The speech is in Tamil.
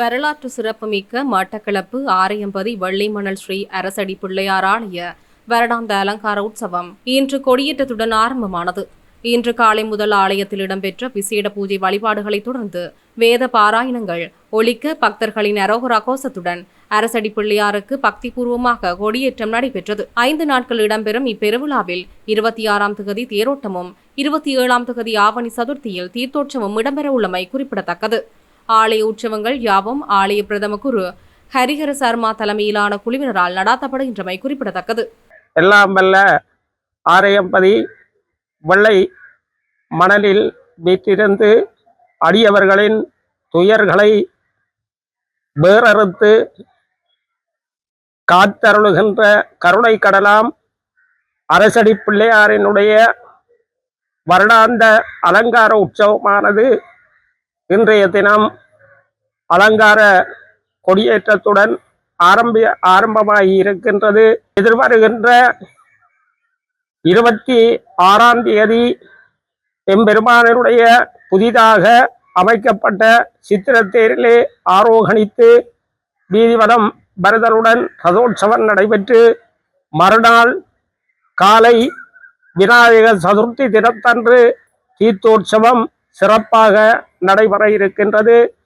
வரலாற்று சிறப்புமிக்க மட்டக்களப்பு ஆரையம்பதி வெள்ளிமணல் ஸ்ரீ அரசடி பிள்ளையார் ஆலய வருடாந்த அலங்கார உற்சவம் இன்று கொடியேற்றத்துடன் ஆரம்பமானது. இன்று காலை முதல் ஆலயத்தில் இடம்பெற்ற விசேட பூஜை வழிபாடுகளைத் தொடர்ந்து வேத பாராயணங்கள் ஒழிக்க பக்தர்களின் அரோகரா கோஷத்துடன் அரசடி பிள்ளையாருக்கு பக்திபூர்வமாக கொடியேற்றம் நடைபெற்றது. ஐந்து நாட்கள் இடம்பெறும் இப்பெருவிழாவில் இருபத்தி ஆறாம் தொகுதி தேரோட்டமும் இருபத்தி ஏழாம் தொகுதி ஆவணி சதுர்த்தியில் தீர்த்தோற்சவம் இடம்பெற உள்ளமை குறிப்பிடத்தக்கது. ஆலய உற்சவங்கள் யாவும் ஆலய பிரதம குரு ஹரிஹர சர்மா தலைமையிலான குழுவினரால் நடாத்தப்படுகின்றமை குறிப்பிடத்தக்கது. எல்லாம் வல்ல ஆரையம்பதி வெள்ளை மணலில் வீற்றிருந்து அடியவர்களின் துயர்களை வேறறுத்து காத்தருளுகின்ற கருணை கடலாம் அரசடி பிள்ளையாரினுடைய வருடாந்த அலங்கார உற்சவமானது இன்றைய தினம் அலங்கார கொடியேற்றத்துடன் ஆரம்பி ஆரம்பமாகி இருக்கின்றது. எதிர்வருகின்ற இருபத்தி ஆறாம் தேதி எம்பெருமானருடைய புதிதாக அமைக்கப்பட்ட சித்திரத்தேரிலே ஆரோகணித்து வீதிவதம் பரதருடன் ரதோற்சவம் நடைபெற்று மறுநாள் காலை விநாயகர் சதுர்த்தி தினத்தன்று தீர்த்தோற்சவம் சிறப்பாக நடைபெற இருக்கின்றது.